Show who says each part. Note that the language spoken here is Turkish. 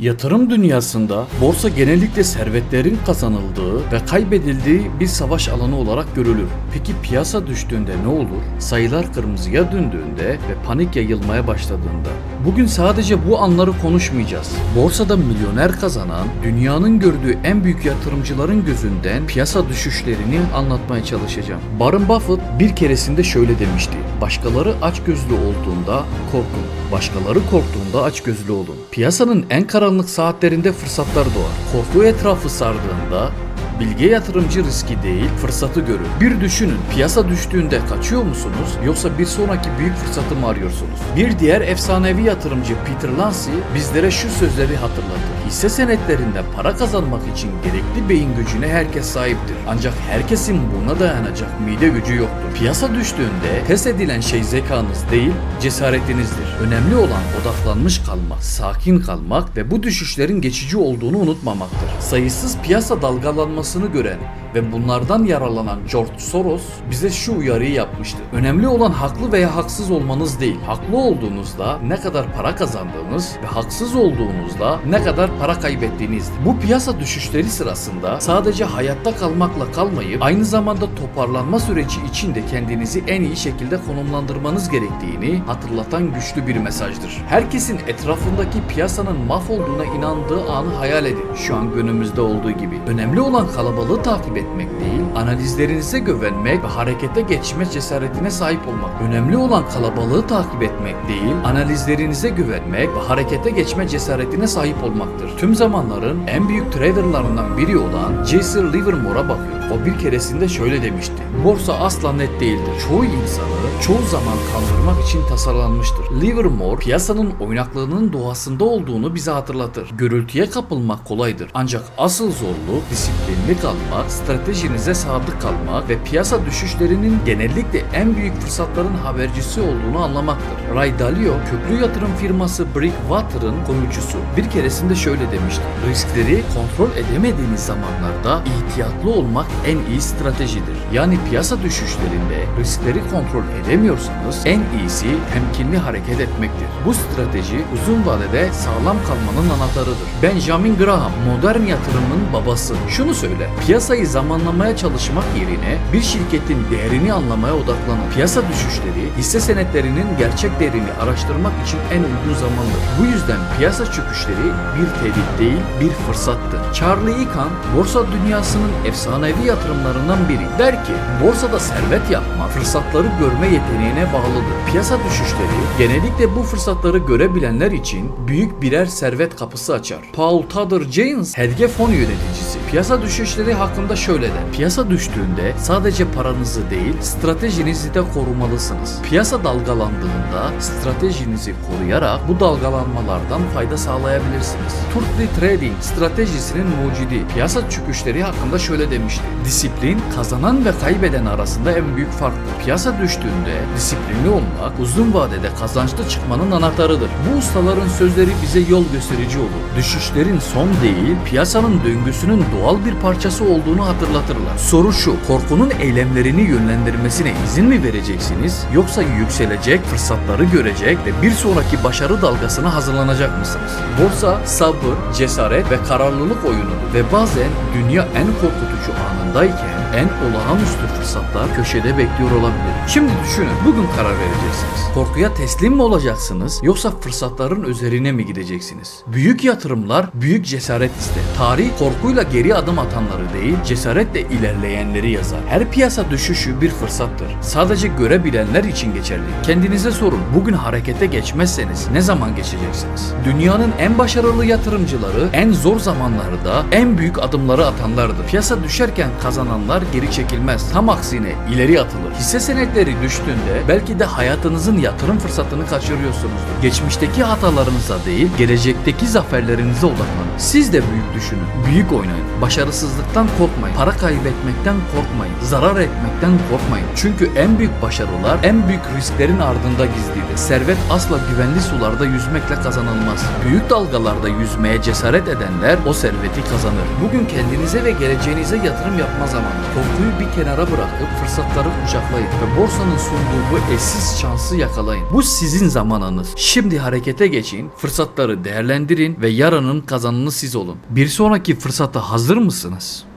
Speaker 1: Yatırım dünyasında borsa genellikle servetlerin kazanıldığı ve kaybedildiği bir savaş alanı olarak görülür. Peki piyasa düştüğünde ne olur? Sayılar kırmızıya döndüğünde ve panik yayılmaya başladığında. Bugün sadece bu anları konuşmayacağız. Borsada milyoner kazanan, dünyanın gördüğü en büyük yatırımcıların gözünden piyasa düşüşlerini anlatmaya çalışacağım. Warren Buffett bir keresinde şöyle demişti. Başkaları açgözlü olduğunda korkun. Başkaları korktuğunda açgözlü olun. Piyasanın en karanlık saatlerinde fırsatlar doğar. Korku etrafı sardığında Bilge yatırımcı riski değil, fırsatı görür. Bir düşünün, piyasa düştüğünde kaçıyor musunuz yoksa bir sonraki büyük fırsatı mı arıyorsunuz? Bir diğer efsanevi yatırımcı Peter Lancy bizlere şu sözleri hatırlattı. Hisse senetlerinde para kazanmak için gerekli beyin gücüne herkes sahiptir. Ancak herkesin buna dayanacak mide gücü yoktur. Piyasa düştüğünde test edilen şey zekanız değil, cesaretinizdir. Önemli olan odaklanmış kalmak, sakin kalmak ve bu düşüşlerin geçici olduğunu unutmamaktır. Sayısız piyasa dalgalanmasını gören ve bunlardan yararlanan George Soros bize şu uyarıyı yapmıştı. Önemli olan haklı veya haksız olmanız değil. Haklı olduğunuzda ne kadar para kazandığınız ve haksız olduğunuzda ne kadar para kaybettiğinizdir. Bu piyasa düşüşleri sırasında sadece hayatta kalmakla kalmayıp aynı zamanda toparlanma süreci içinde kendinizi en iyi şekilde konumlandırmanız gerektiğini hatırlatan güçlü bir mesajdır. Herkesin etrafındaki piyasanın mahvolduğuna inandığı anı hayal edin. Şu an günümüzde olduğu gibi. Önemli olan kalabalığı takip etmek değil, analizlerinize güvenmek ve harekete geçme cesaretine sahip olmak. Önemli olan kalabalığı takip etmek değil, analizlerinize güvenmek ve harekete geçme cesaretine sahip olmaktır. Tüm zamanların en büyük traderlarından biri olan Jason Livermore'a bakıyor. O bir keresinde şöyle demişti. Borsa asla net değildir. Çoğu insanı çoğu zaman kandırmak için tasarlanmıştır. Livermore piyasanın oynaklığının doğasında olduğunu bize hatırlatır. Gürültüye kapılmak kolaydır. Ancak asıl zorluğu disiplinli kalmak, stratejinize sadık kalmak ve piyasa düşüşlerinin genellikle en büyük fırsatların habercisi olduğunu anlamaktır. Ray Dalio, köklü yatırım firması Brickwater'ın kurucusu. Bir keresinde şöyle demişti. Riskleri kontrol edemediğiniz zamanlarda ihtiyatlı olmak en iyi stratejidir. Yani piyasa düşüşlerinde riskleri kontrol edemiyorsanız en iyisi temkinli hareket etmektir. Bu strateji uzun vadede sağlam kalmanın anahtarıdır. Benjamin Graham modern yatırımın babası. Şunu söyle. Piyasayı zamanlamaya çalışmak yerine bir şirketin değerini anlamaya odaklanın. Piyasa düşüşleri hisse senetlerinin gerçek değerini araştırmak için en uygun zamandır. Bu yüzden piyasa çöküşleri bir tehdit değil bir fırsattır. Charlie Icahn borsa dünyasının efsanevi yatırımlarından biri. Der ki borsada servet yapma fırsatları görme yeteneğine bağlıdır. Piyasa düşüşleri genellikle bu fırsatları görebilenler için büyük birer servet kapısı açar. Paul Tudor Jones hedge fon yöneticisi. Piyasa düşüşleri hakkında şöyle der. Piyasa düştüğünde sadece paranızı değil stratejinizi de korumalısınız. Piyasa dalgalandığında stratejinizi koruyarak bu dalgalanmalardan fayda sağlayabilirsiniz. Turkey Trading stratejisinin mucidi piyasa çöküşleri hakkında şöyle demişti. Disiplin kazanan ve kaybeden arasında en büyük farktır. Piyasa düştüğünde disiplinli olmak uzun vadede kazançlı çıkmanın anahtarıdır. Bu ustaların sözleri bize yol gösterici olur. Düşüşlerin son değil, piyasanın döngüsünün doğal bir parçası olduğunu hatırlatırlar. Soru şu, korkunun eylemlerini yönlendirmesine izin mi vereceksiniz yoksa yükselecek, fırsatları görecek ve bir sonraki başarı dalgasına hazırlanacak mısınız? Borsa sabır, cesaret ve kararlılık oyunudur ve bazen dünya en korkutucu anındayken en olağanüstü fırsatlar köşede bekliyor olabilir. Şimdi düşünün, bugün karar vereceksiniz. Korkuya teslim mi olacaksınız yoksa fırsatların üzerine mi gideceksiniz? Büyük yatırımlar büyük cesaret ister. Tarih korkuyla geri adım atanları değil, cesaretle ilerleyenleri yazar. Her piyasa düşüşü bir fırsattır. Sadece görebilenler için geçerli. Kendinize sorun, bugün harekete geçmezseniz ne zaman geçeceksiniz? Dünyanın en başarılı yatırımcıları en zor zamanlarda en büyük adımları atanlardır. Piyasa düşerken kazananlar geri çekilmez. Tam aksine ileri atılır. Hisse senetleri düştüğünde belki de hayatınızın yatırım fırsatını kaçırıyorsunuzdur. Geçmişteki hatalarınıza değil, gelecekteki zaferlerinize odaklanın. Siz de büyük düşünün, büyük oynayın. Başarısızlıktan korkmayın. Para kaybetmekten korkmayın. Zarar etmekten korkmayın. Çünkü en büyük başarılar en büyük risklerin ardında gizlidir. Servet asla güvenli sularda yüzmekle kazanılmaz. Büyük dalgalarda yüzmeye cesaret edenler o serveti kazanır. Bugün kendinize ve geleceğinize yatırım yapma zamanı. Korkuyu bir kenara bırakıp fırsatları kucaklayın ve borsanın sunduğu bu eşsiz şansı yakalayın. Bu sizin zamanınız. Şimdi harekete geçin, fırsatları değerlendirin ve yarının kazanını siz olun. Bir sonraki fırsata hazır mısınız?